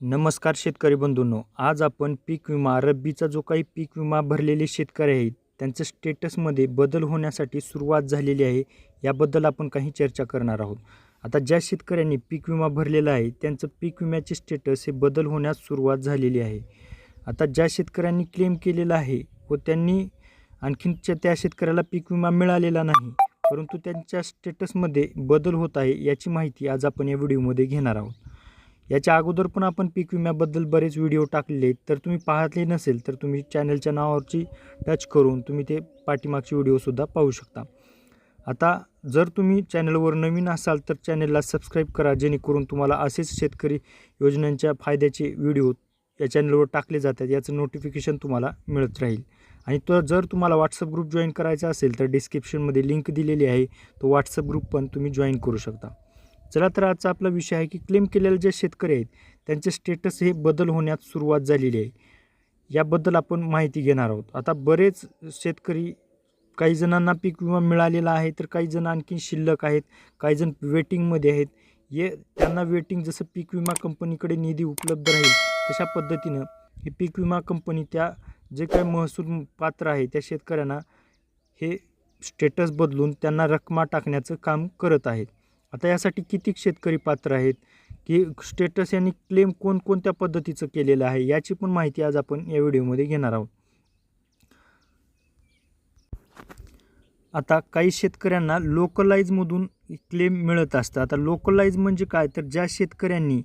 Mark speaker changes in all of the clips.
Speaker 1: नमस्कार शेतकरी बंधूंनो आज आपण पीक विमा रब्बीचा जो काही पीक विमा भरलेले शेतकरी आहेत त्यांचं स्टेटसमध्ये बदल होण्यासाठी सुरुवात झालेली आहे याबद्दल आपण काही चर्चा करणार आहोत. आता ज्या शेतकऱ्यांनी पीक विमा भरलेला आहे त्यांचं पीक विम्याचे स्टेटस हे बदल होण्यास सुरुवात झालेली आहे. आता ज्या शेतकऱ्यांनी क्लेम केलेला आहे व त्यांनी आणखीनच्या त्या शेतकऱ्याला पीक विमा मिळालेला नाही परंतु त्यांच्या स्टेटसमध्ये बदल होत आहे याची माहिती आज आपण या व्हिडिओमध्ये घेणार आहोत. याच्या अगोदर पण आपण पीक विम्याबद्दल बरेच व्हिडिओ टाकलेले आहेत. तर तुम्ही पाहतले नसेल तर तुम्ही चॅनलच्या नावावरची टच करून तुम्ही ते पाठीमागचे व्हिडिओसुद्धा पाहू शकता. आता जर तुम्ही चॅनलवर नवीन असाल तर चॅनलला सबस्क्राईब करा जेणेकरून तुम्हाला असेच शेतकरी योजनांच्या फायद्याचे व्हिडिओ या चॅनलवर टाकले जातात याचं नोटिफिकेशन तुम्हाला मिळत राहील. आणि तो जर तुम्हाला व्हॉट्सअप ग्रुप जॉईन करायचा असेल तर डिस्क्रिप्शनमध्ये लिंक दिलेली आहे. तो व्हॉट्सअप ग्रुप पण तुम्ही जॉईन करू शकता. चला तर आजचा आपला विषय आहे की क्लेम केलेले जे शेतकरी आहेत त्यांचे स्टेटस हे बदल होण्यास सुरुवात झालेली आहे. याबद्दल आपण माहिती घेणार आहोत. आता बरेच शेतकरी काही जणांना पीक विमा मिळालेला आहे तर काही जण आणखी शिल्लक आहेत काही जण वेटिंगमध्ये आहेत. ये त्यांना वेटिंग जसं पीक विमा कंपनीकडे निधी उपलब्ध राहील तशा पद्धतीनं हे पीक विमा कंपनी त्या जे काय महसूल पात्र आहे त्या शेतकऱ्यांना हे स्टेटस बदलून त्यांना रकमा टाकण्याचं काम करत आहेत. आता यासाठी किती शेतकरी पात्र आहेत? की स्टेटस यांनी क्लेम कोणकोणत्या पद्धतीचं केलेलं आहे? याची पण माहिती आज आपण या व्हिडिओमध्ये घेणार आहोत. आता काही शेतकऱ्यांना लोकलाईजमधून क्लेम मिळत असतं. आता लोकलाईज म्हणजे काय? तर ज्या शेतकऱ्यांनी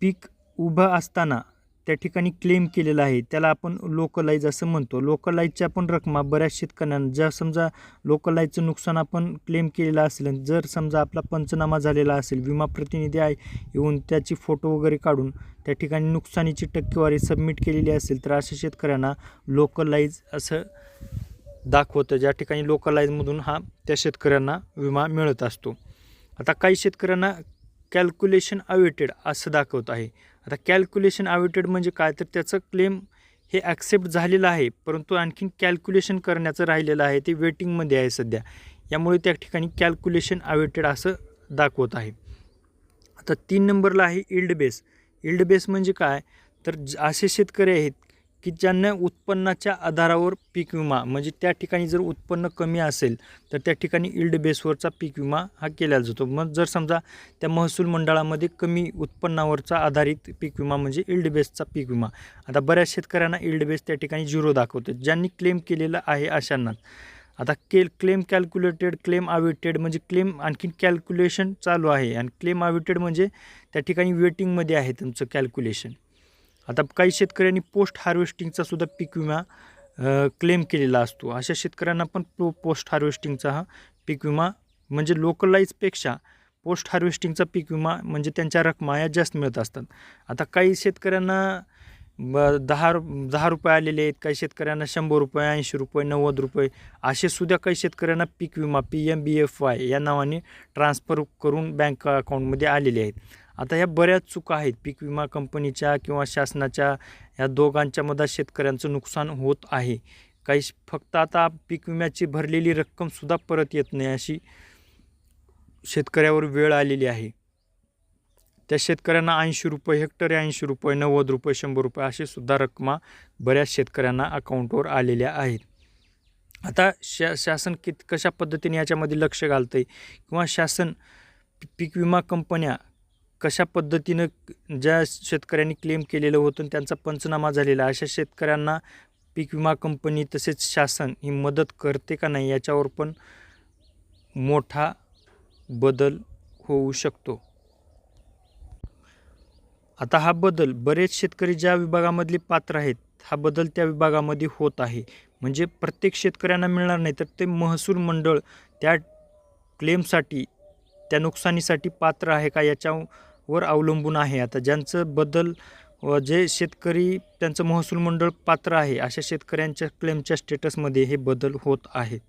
Speaker 1: पीक उभं असताना त्या ठिकाणी क्लेम केलेला आहे. त्याला आपण लोकलाईज असं म्हणतो. लोकलाईजच्या पण रकमा बऱ्याच शेतकऱ्यांना ज्या समजा लोकलाईजचं नुकसान आपण क्लेम केलेलं असेल जर समजा आपला पंचनामा झालेला असेल विमा प्रतिनिधी आहे येऊन त्याची फोटो वगैरे काढून त्या ठिकाणी नुकसानीची टक्केवारी सबमिट केलेली असेल तर अशा शेतकऱ्यांना लोकलाईज असं दाखवतं ज्या ठिकाणी लोकलाईजमधून हा त्या शेतकऱ्यांना विमा मिळत असतो. आता काही शेतकऱ्यांना कॅल्क्युलेशन अवेटेड असं दाखवत आहे. आता कॅल्क्युलेशन अवेटेड म्हणजे काय? तर त्याचं क्लेम हे ॲक्सेप्ट झालेलं आहे परंतु आणखीन कॅल्क्युलेशन करण्याचं राहिलेलं आहे ते वेटिंगमध्ये आहे सध्या. यामुळे त्या ठिकाणी कॅल्क्युलेशन अवेटेड असं दाखवत आहे. आता तीन नंबरला आहे इल्ड बेस. इल्ड बेस म्हणजे काय? तर असे शेतकरी आहेत की ज्यांना उत्पन्नाच्या आधारावर पीक विमा म्हणजे त्या ठिकाणी जर उत्पन्न कमी असेल तर त्या ठिकाणी इल्ड बेसवरचा पीक विमा हा केला जातो. मग जर समजा त्या महसूल मंडळामध्ये कमी उत्पन्नावरचा आधारित पीक विमा म्हणजे इल्ड बेसचा पीक विमा आता बऱ्याच शेतकऱ्यांना इल्ड बेस त्या ठिकाणी झिरो दाखवतो. ज्यांनी क्लेम केलेलं आहे अशांनाच आता के क्लेम कॅल्क्युलेटेड क्लेम अवेटेड म्हणजे क्लेम आणखीन कॅल्क्युलेशन चालू आहे. आणि क्लेम अवेटेड म्हणजे त्या ठिकाणी वेटिंगमध्ये आहे तुमचं कॅल्क्युलेशन. आता काही शेतकऱ्यांनी पोस्ट हार्वेस्टिंगचा सुद्धा पीक विमा क्लेम केलेला असतो. अशा शेतकऱ्यांना पण पो पोस्ट हार्वेस्टिंगचा हा पीक विमा म्हणजे लोकलाईजपेक्षा पोस्ट हार्वेस्टिंगचा पीक विमा म्हणजे त्यांच्या रकमा या जास्त मिळत असतात. आता काही शेतकऱ्यांना ब दहा रु दहा रुपये आलेले आहेत काही शेतकऱ्यांना शंभर रुपये ऐंशी रुपये नव्वद रुपये असे सुद्धा काही शेतकऱ्यांना पीक विमा P M B F Y या नावाने ट्रान्सफर करून बँक अकाउंटमध्ये आलेले आहेत. आता ह्या बऱ्याच चुका आहेत. पीक विमा कंपनीच्या किंवा शासनाच्या या दोघांच्या मधात शेतकऱ्यांचं नुकसान होत आहे. काही श- फक्त आता पीक विम्याची भरलेली रक्कमसुद्धा परत येत नाही अशी शेतकऱ्यावर वेळ आलेली आहे. त्या शेतकऱ्यांना ऐंशी रुपये हेक्टरी ऐंशी रुपये नव्वद रुपये शंभर रुपये असे सुद्धा बऱ्याच शेतकऱ्यांना अकाउंटवर आलेल्या आहेत. आता शा शासन कित कशा पद्धतीने याच्यामध्ये लक्ष घालतं आहे किंवा शासन पीक विमा कंपन्या कशा पद्धतीनं ज्या शेतकऱ्यांनी क्लेम केलेलं होतं आणि त्यांचा पंचनामा झालेला अशा शेतकऱ्यांना पीक विमा कंपनी तसेच शासन ही मदत करते का नाही याच्यावर पण मोठा बदल होऊ शकतो. आता हा बदल बरेच शेतकरी ज्या विभागामधले पात्र आहेत हा बदल त्या विभागामध्ये होत आहे. म्हणजे प्रत्येक शेतकऱ्यांना मिळणार नाही तर ते महसूल मंडळ त्या क्लेमसाठी त्या नुकसानीसाठी पात्र आहे का याच्यावर अवलंबून आहे. आता ज्यांचं बदल व जे शेतकरी त्यांचं महसूल मंडळ पात्र आहे अशा शेतकऱ्यांच्या क्लेमच्या स्टेटसमध्ये हे बदल होत आहेत.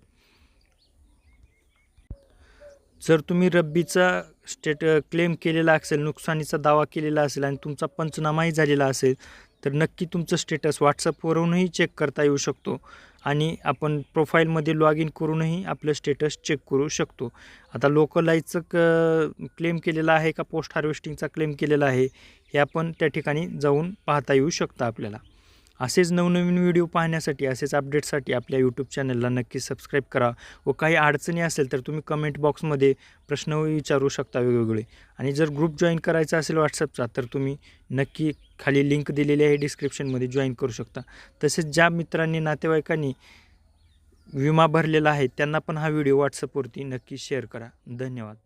Speaker 1: जर तुम्ही रब्बीचा स्टेट क्लेम केलेला असेल नुकसानीचा दावा केलेला असेल आणि तुमचा पंचनामाही झालेला असेल तर नक्की तुमचं स्टेटस व्हॉट्सअपवरूनही चेक करता येऊ शकतो आणि आपण प्रोफाईलमध्ये लॉग इन करूनही आपलं स्टेटस चेक करू शकतो. आता लोकलाईजचं क क्लेम केलेलं आहे का? पोस्ट हार्वेस्टिंगचा क्लेम केलेला आहे हे आपण त्या ठिकाणी जाऊन पाहता येऊ शकतं आपल्याला. असेच नवनवीन व्हिडिओ पाहण्यासाठी असेच अपडेटसाठी आपल्या यूट्यूब चॅनलला नक्की सबस्क्राईब करा व काही अडचणी असेल तर तुम्ही कमेंट बॉक्समध्ये प्रश्न विचारू शकता वेगवेगळे. आणि जर ग्रुप जॉईन करायचा असेल व्हॉट्सअपचा तर तुम्ही नक्की खाली लिंक दिलेली आहे डिस्क्रिप्शनमध्ये जॉईन करू शकता. तसेच ज्या मित्रांनी नातेवाईकांनी विमा भरलेला आहे त्यांना पण हा व्हिडिओ व्हॉट्सअपवरती नक्की शेअर करा. धन्यवाद.